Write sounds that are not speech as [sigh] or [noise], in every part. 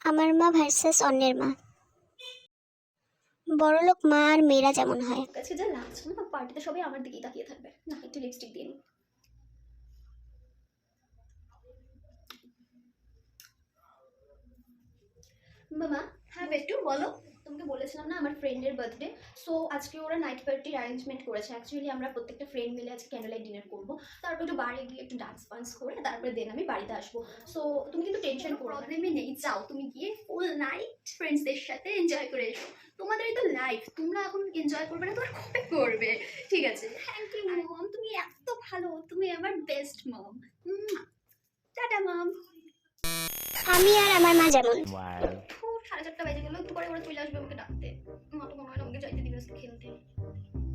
আমার মা ভার্সেস অন্যের মা। বড়লোক মা আর মেয়েরা যেমন হয়। কাছে যা লাগছে না, পার্টিতে সবাই আমার দিকেই তাকিয়ে থাকবে। না, একটু লিপস্টিক দিন মামা হ্যাঁ বেটু বলো। তোমাকে বলেছিলাম না আমার ফ্রেন্ডের বার্থডে সো আজকে ওরা নাইট পার্টির অ্যারেঞ্জমেন্ট করেছে। অ্যাকচুয়ালি আমরা প্রত্যেকটা ফ্রেন্ড মিলে আজকে ক্যান্ডেল লাইট ডিনার করব। তারপর একটু বাড়ি গিয়ে একটু ডান্স ফান্স করে তারপরে দেন আমি বাড়িতে আসব। সো তুমি কিন্তু টেনশন করো আমি নেই। যাও তুমি গিয়ে ফুল নাইট ফ্রেন্ডসদের সাথে এনজয় করে এসো। তোমাদেরই তো লাইফ তোমরা এখন এনজয় করবে না তোমরা কবে করবে? ঠিক আছে? থ্যাংক ইউ মম তুমি এত ভালো। তুমি আমার বেস্ট মম টাটা মম আমি আর আমার মা যেমন. সাড়ে চারটা বেজে গেলো একটু পরে ওরা চলে আসবে আমাকে ডাকতে। মা তো মনে হয় না আমাকে যাইতে দিবে আজকে খেলতে।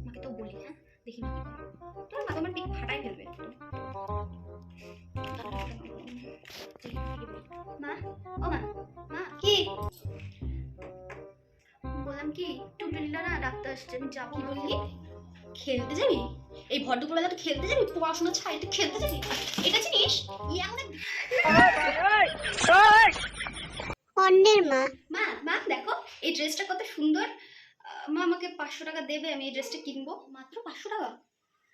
মাকে তো বলি হ্যাঁ? দেখি। না তোমার মা পিক ফাটাই ফেলবে। মা ও মা মা কি? বললাম কি টুটুলিটা না ডাক্তার আসছে আমি যাব বললি? খেলতে যাবি? এই ভর দুপুরবেলা খেলতে যাবি? পড়াশোনা ছাড়ি তুই খেলতে যাবি? এটা জিনিস? ইয়ে অন্যের মা। এই ড্রেসটা কত সুন্দর। মা আমাকে পাঁচশো টাকা দেবে আমি এই ড্রেসটা কিনবো। মাত্র পাঁচশো টাকা?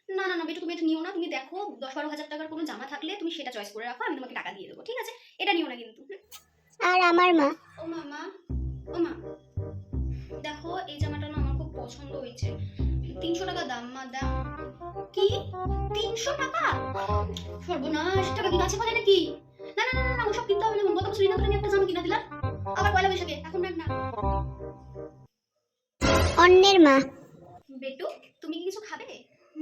না না না বেটু তুমি এটা নিও না। তুমি দেখো দশ বারো হাজার টাকার কোনো জামা থাকলে তুমি সেটা চয়েস করে রাখো আমি তোমাকে টাকা দিয়ে দেবো ঠিক আছে? এটা নিও না কিন্তু আর আমার মা? ও মা মা ও মা। দেখো এই জামাটা না আমার খুব পছন্দ হয়েছে। তিনশো টাকা দাম মা দাম। কি? তিনশো টাকা? সর্বনাশ টাকা কি গাছে ফলে নাকি? না না না না, ওসব কিনতে হবে না গত বছর আমি একটা জামা কিনে দিলাম। আবার পয়লা বৈশাখে এখন না। অন্যের মা। বেটু তুমি কি কিছু খাবে?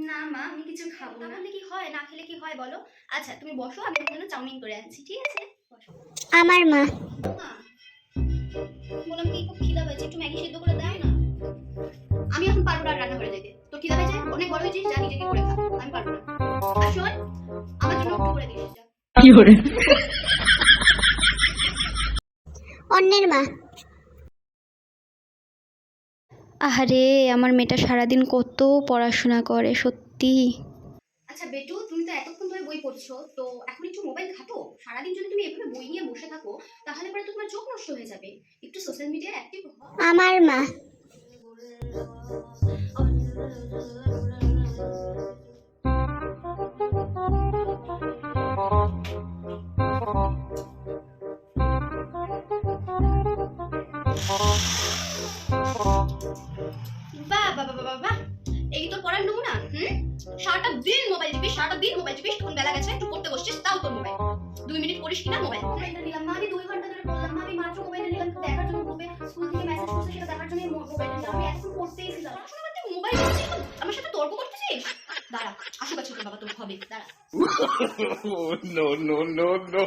না মা আমি কিছু খাব না। তাহলে কি হয়? না খেলে কি হয় বলো? আচ্ছা তুমি বসো আমি তোমার জন্য চাউমিন করে আনছি ঠিক আছে? আমার মা। বললাম কি খুব খিদা পেয়েছে একটু ম্যাগি সিদ্ধ করে দাও না? আমি এখন পারব না রান্না করে যেতে তোর খিদা পেয়েছে? অনেক বড় হয়েছিস যা নিজেকে করে খা আমি পারব না। আর শোন আমার জন্য একটু করে দিস যা। অন্যের মা। আহারে আমার মেয়েটা সারাদিন কত পড়াশোনা করে সত্যি। আচ্ছা বেটু তুমি তো এতক্ষণ ধরে বই পড়ছো তো এখন একটু মোবাইল ঘাটো। সারাদিন যদি তুমি এভাবে বই নিয়ে বসে থাকো তাহলে পরে তো তোমার চোখ নষ্ট হয়ে যাবে। একটু সোশ্যাল মিডিয়ায় অ্যাক্টিভ হও। আমার মা। বাহ বাহ বাহ বাহ এই তো পড়ার নমুনা হুম? সারাটা দিন মোবাইল টিপিস সারাটা দিন মোবাইল টিপিস তখন বেলা গেছে একটু পড়তে বসছিস তাও তোর মোবাইল দুই মিনিট পড়িস কিনা মোবাইল মোবাইলটা নিলাম মা আমি দুই ঘণ্টা ধরে পড়লাম মা আমি মাত্র মোবাইলটা নিলাম দেখার জন্য গ্রুপে স্কুল থেকে মেসেজ করছে সেটা দেখার জন্য মোবাইলটা নিলাম আমি এখন পড়তেই ছিলাম। মোবাইল করছিস আমার সাথে তর্ক করতেছিস? দাঁড়া আসুক ছোট বাবা তোর হবে দাঁড়া। [laughs] No, no, no, no.